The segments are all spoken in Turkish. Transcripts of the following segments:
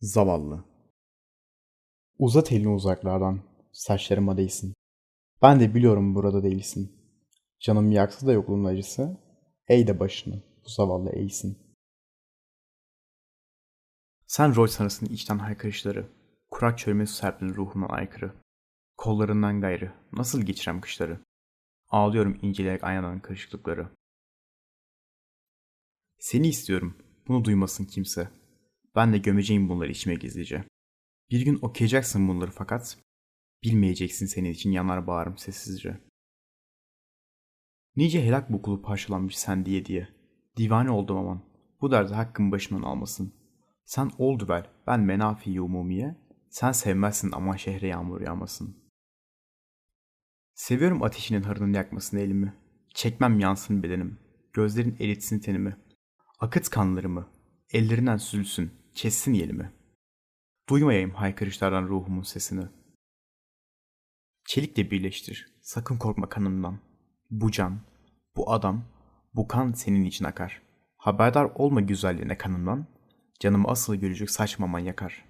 Zavallı. Uzat elini uzaklardan, saçlarıma değsin. Ben de biliyorum burada değilsin. Canım yaksa da yokluğun acısı, eğ de başını, bu zavallı eğsin. Sen rol sanırsın içten haykırışları, kurak çölme su serptin ruhumdan aykırı. Kollarından gayrı, nasıl geçirem kışları? Ağlıyorum inceleyerek aynadan kırışıklıkları. Seni istiyorum, bunu duymasın kimse. Ben de gömeceğim bunları içime gizlice. Bir gün okuyacaksın bunları fakat bilmeyeceksin senin için yanar bağrım sessizce. Nice helak bukulu parçalanmış sen diye diye. Divane oldum aman. Bu derdi hakkım başımdan almasın. Sen oldu ver, ben menafi umumiye. Sen sevmezsin aman şehre yağmur yağmasın. Seviyorum ateşinin harının yakmasını elimi. Çekmem yansın bedenim. Gözlerin eritsin tenimi. Akıt kanlarımı. Ellerinden süzülsün. Kessin yelimi. Duymayayım haykırışlardan ruhumun sesini. Çelikle birleştir. Sakın korkma kanımdan. Bu can, bu adam, bu kan senin için akar. Haberdar olma güzelliğine kanımdan. Canımı asıl görecek saçmaman yakar.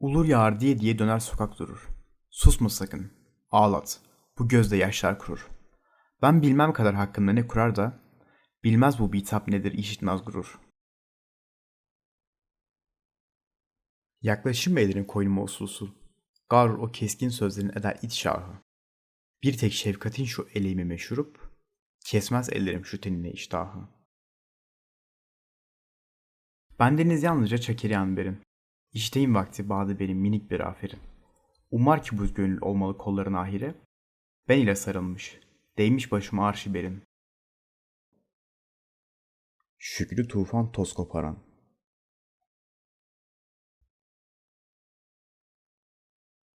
Ulur yağar diye diye döner sokak durur. Susma sakın. Ağlat. Bu gözde yaşlar kurur. Ben bilmem kadar hakkında ne kurar da bilmez bu bitap nedir işitmez gurur. Yaklaşım ederim koynuma usul usul. Garur o keskin sözlerin eder it şahı. Bir tek şefkatin şu eleğimi meşhurup, kesmez ellerim şu tenine iştahı. Bendeniz yalnızca çekeriyan verin. İşteyim vakti bağdı benim minik bir aferin. Umar ki bu gönül olmalı kolların ahire. Ben ile sarılmış, değmiş başıma arşiberin. Şükrü Tufan toz koparan.